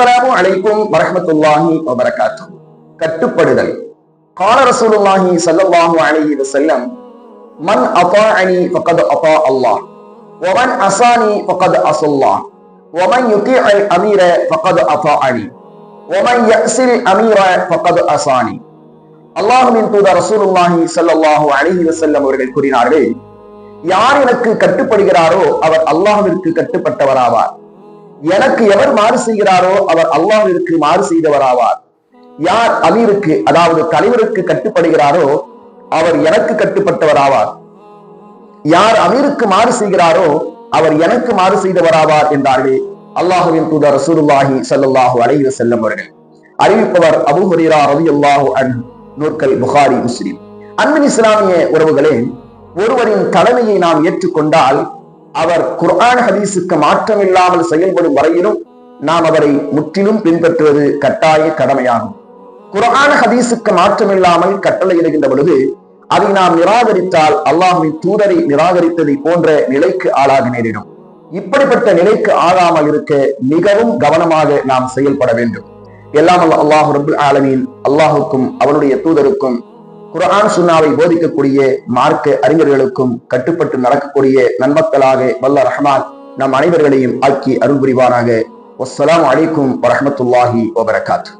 அஸ்ஸலாமு அலைக்கும் வரஹ்மத்துல்லாஹி வபரகாத்து கட்டுப்படுதல் கால ரசூலுல்லாஹி ஸல்லல்லாஹு அலைஹி வஸல்லம் மன் அதாஅனி ஃபகத் அதா அல்லாஹ் ஒமன் அசானி ஃபகத் அஸல்லாஹ் வமன் யுதீஅல் அமீர ஃபகத் அதாஅனி வமன் யஸில் அமீர பக்கத் அசானி அல்லாஹுவின் தூதர் ரசூலுல்லாஹி ஸல்லல்லாஹு அலைஹி வஸல்லம் அவர்கள் கூறினார்கள் யார் எனக்கு கட்டுப்படுகிறாரோ அவர் அல்லாஹ்விற்கு கட்டுப்பட்டவராவார் எனக்கு எவர் மாறு செய்கிறாரோ அவர் அல்லாவிற்கு மாறு செய்தவராவார். யார் அமீருக்கு அதாவது தலைவருக்கு கட்டுப்படுகிறாரோ அவர் எனக்கு கட்டுப்பட்டவராவார். யார் அமீருக்கு மாறு செய்கிறாரோ அவர் எனக்கு மாறு செய்தவராவார் என்றார்கள் அல்லாஹுவின் தூதர் ரசூலுல்லாஹி ஸல்லல்லாஹு அலைஹி வஸல்லம் அவர்கள். அறிவிப்பவர் அபு ஹுரீரா ரவி அல்லாஹு அன் நூற்கல் புகாரி முஸ்லிம். அன்பின் இஸ்லாமிய உறவுகளே ஒருவரின் தலைமையை நாம் ஏற்றுக்கொண்டால் அவர் குர்ஆன் ஹதீஸுக்கு மாற்றமில்லாமல் செயல்படும் வரையிலும் நாம் அவரை முற்றிலும் பின்பற்றுவது கட்டாய கடமையாகும். குர்ஆன் ஹதீஸுக்கு மாற்றமில்லாமல் கட்டளையிடுகின்ற பொழுது அதை நாம் நிராகரித்தால் அல்லாஹுவின் தூதரை நிராகரித்ததை போன்ற நிலைக்கு ஆளாக நேரிடும் இப்படிப்பட்ட நிலைக்கு ஆளாமல் இருக்க மிகவும் கவனமாக நாம் செயல்பட வேண்டும். எல்லாம் அல்லாஹு ரபுல் ஆலமீன் அல்லாஹுக்கும் அவனுடைய தூதருக்கும் குரான் சுன்னாவை போதிக்கக்கூடிய மார்க்க அறிஞர்களுக்கும் கட்டுப்பட்டு நடக்கக்கூடிய நன்மக்களாக வல்ல ரஹ்மான் நம் அனைவர்களையும் ஆக்கி அருள் புரிவானாக வஸ்ஸலாமு அலைக்கும் வரமத்துல்லாஹி வபரகாத்து